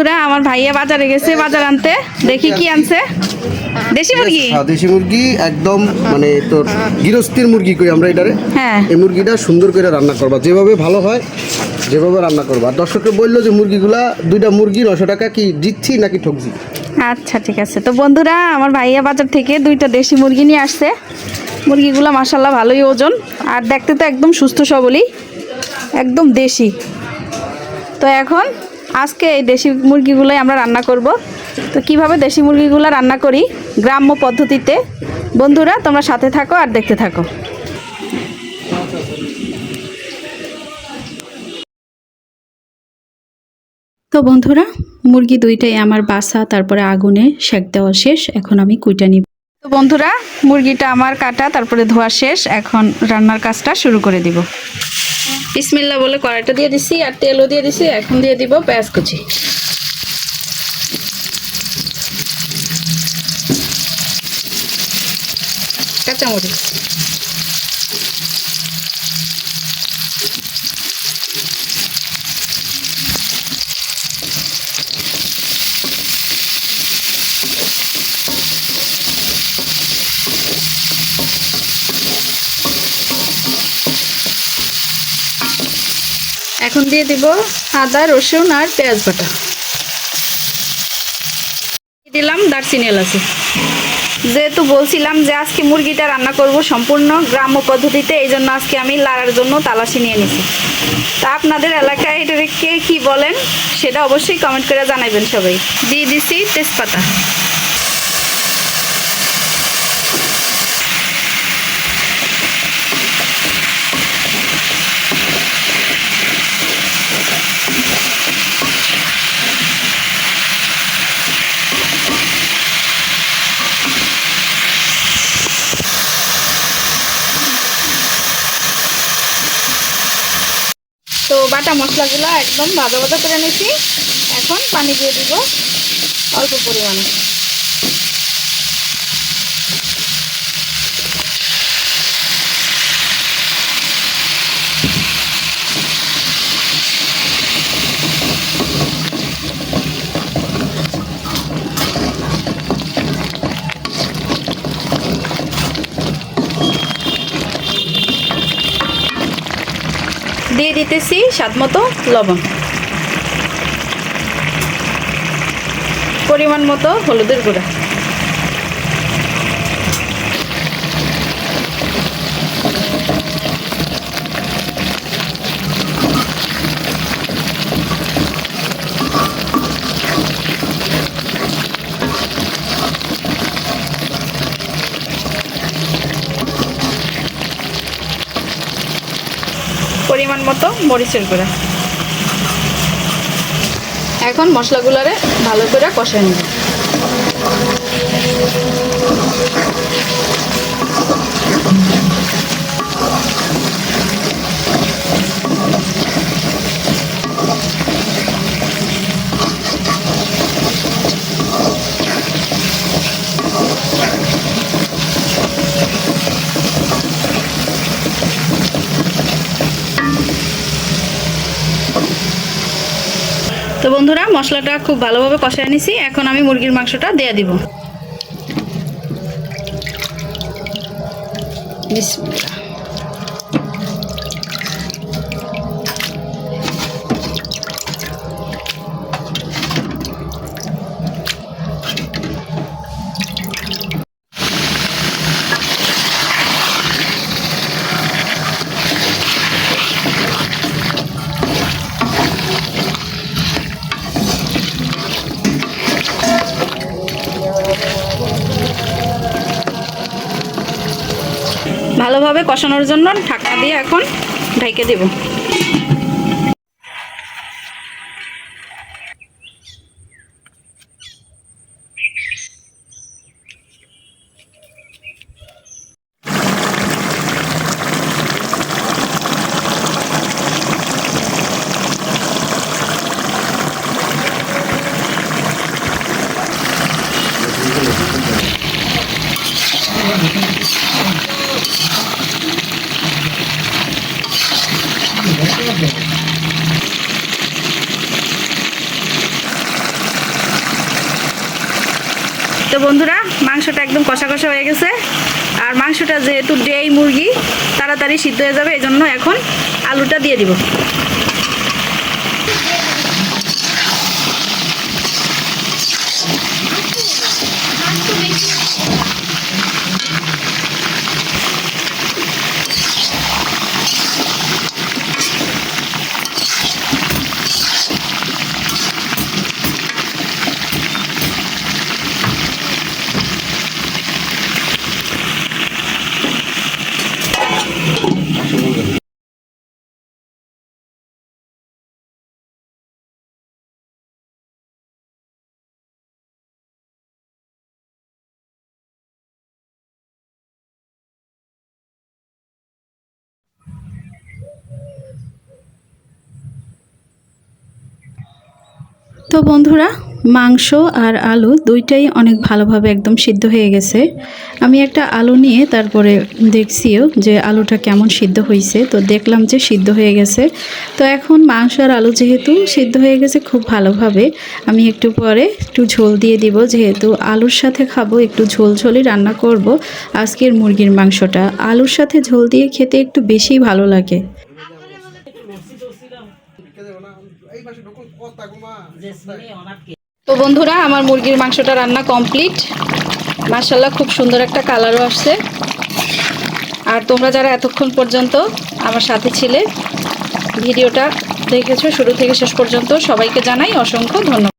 বন্ধুরা আমার ভাইয়া বাজারে গেছে বাজার আনতে। দেখি কি আনছে। দেশি মুরগি? হ্যাঁ, দেশি মুরগি একদম মানে তোর গৃহস্থির মুরগি কই আমরা এটারে? হ্যাঁ। এই মুরগিটা সুন্দর করে রান্না করবা। যেভাবে ভালো হয় যেভাবে রান্না করবা। আর দর্শককে বলল যে মুরগিগুলা দুইটা মুরগি নশো টাকা কি জিতছি নাকি ঠকছি? আচ্ছা ঠিক আছে। তো বন্ধুরা আমার ভাইয়া বাজার থেকে দুইটা দেশি মুরগি নিয়ে আসছে। মুরগিগুলো মাসাল্লাহ ভালোই ওজন। আর দেখতে তো একদম সুস্থ সবলই। একদম দেশি। তো এখন আজকে এই দেশি মুরগিগুলোই আমরা রান্না করব। তো কীভাবে দেশি মুরগিগুলো রান্না করি গ্রাম্য পদ্ধতিতে? বন্ধুরা তোমরা সাথে থাকো আর দেখতে থাকো। তো বন্ধুরা মুরগি দুইটাই আমার বাসা তারপরে আগুনে সেক দেওয়া শেষ এখন আমি কুইটা নিব। তো বন্ধুরা মুরগিটা আমার কাটা তারপরে ধোয়া শেষ এখন রান্নার কাজটা শুরু করে দিব। বিসমিল্লা বলে কড়াইটা দিয়ে দিছি আর তেলও দিয়ে দিছি, এখন দিয়ে দিব পেঁয়াজ কুচি। কাঁচামরিচ এখন দিয়ে দিব আদা রসুন আর পেঁয়াজ বাটা। দিয়ে দিলাম দারচিনি এলাচি। যেহেতু বলছিলাম যে আজকে মুরগিটা রান্না করব সম্পূর্ণ গ্রাম্য পদ্ধতিতে এই জন্য আজকে আমি লাড়ার জন্য তালাশি নিয়ে নিছি। তা আপনাদের এলাকায় এটাকে কি বলেন সেটা অবশ্যই কমেন্ট করে জানাবেন সবাই। দিয়ে দিছি তেজপাতা তো বাটা মশলাগুলো একদম ভাজা ভাজা করে নিয়েছি। এখন পানি দিয়ে দিব অল্প পরিমাণে। দিয়ে দিতেছি স্বাদ মতো লবণ। পরিমাণ মতো হলুদের গুঁড়া। মতো মরিচের গুঁড়া এখন মশলাগুলোরে ভালো করে কষে নেব। তো বন্ধুরা মশলাটা খুব ভালোভাবে কষায় নিছি এখন আমি মুরগির মাংসটা দেয়া দিব বিসমিল্লাহ। ভালোভাবে কষানোর জন্য ঢাকা দিয়ে এখন ঢাইকে দেব। Thank তো বন্ধুরা, মাংসটা একদম কষা কষা হয়ে গেছে। আর মাংসটা যেহেতু ডেই মুরগি, তাড়াতাড়ি সিদ্ধ হয়ে যাবে এই জন্য এখন আলুটা দিয়ে দিব। তো বন্ধুরা, মাংস আর আলু দুইটাই অনেক ভালোভাবে একদম সিদ্ধ হয়ে গেছে। আমি একটা আলু নিয়ে তারপরে দেখছিও যে আলুটা কেমন সিদ্ধ হয়েছে তো দেখলাম যে সিদ্ধ হয়ে গেছে। তো এখন মাংস আর আলু যেহেতু সিদ্ধ হয়ে গেছে খুব ভালোভাবে, আমি একটু পরে একটু ঝোল দিয়ে দিব। যেহেতু আলুর সাথে খাব, একটু ঝোল ঝোলই রান্না করব আজকের মুরগির মাংসটা। আলুর সাথে ঝোল দিয়ে খেতে একটু বেশি ভালো লাগে এই পাশে ঢুকুন কথা ঘুমা তো বন্ধুরা আমার মুরগির মাংসটা রান্না কমপ্লিট। মার্শাল্লাহ খুব সুন্দর একটা কালারও আসছে। আর তোমরা যারা এতক্ষণ পর্যন্ত আমার সাথে ছিলে ভিডিওটা দেখেছ শুরু থেকে শেষ পর্যন্ত সবাইকে জানাই অসংখ্য ধন্যবাদ।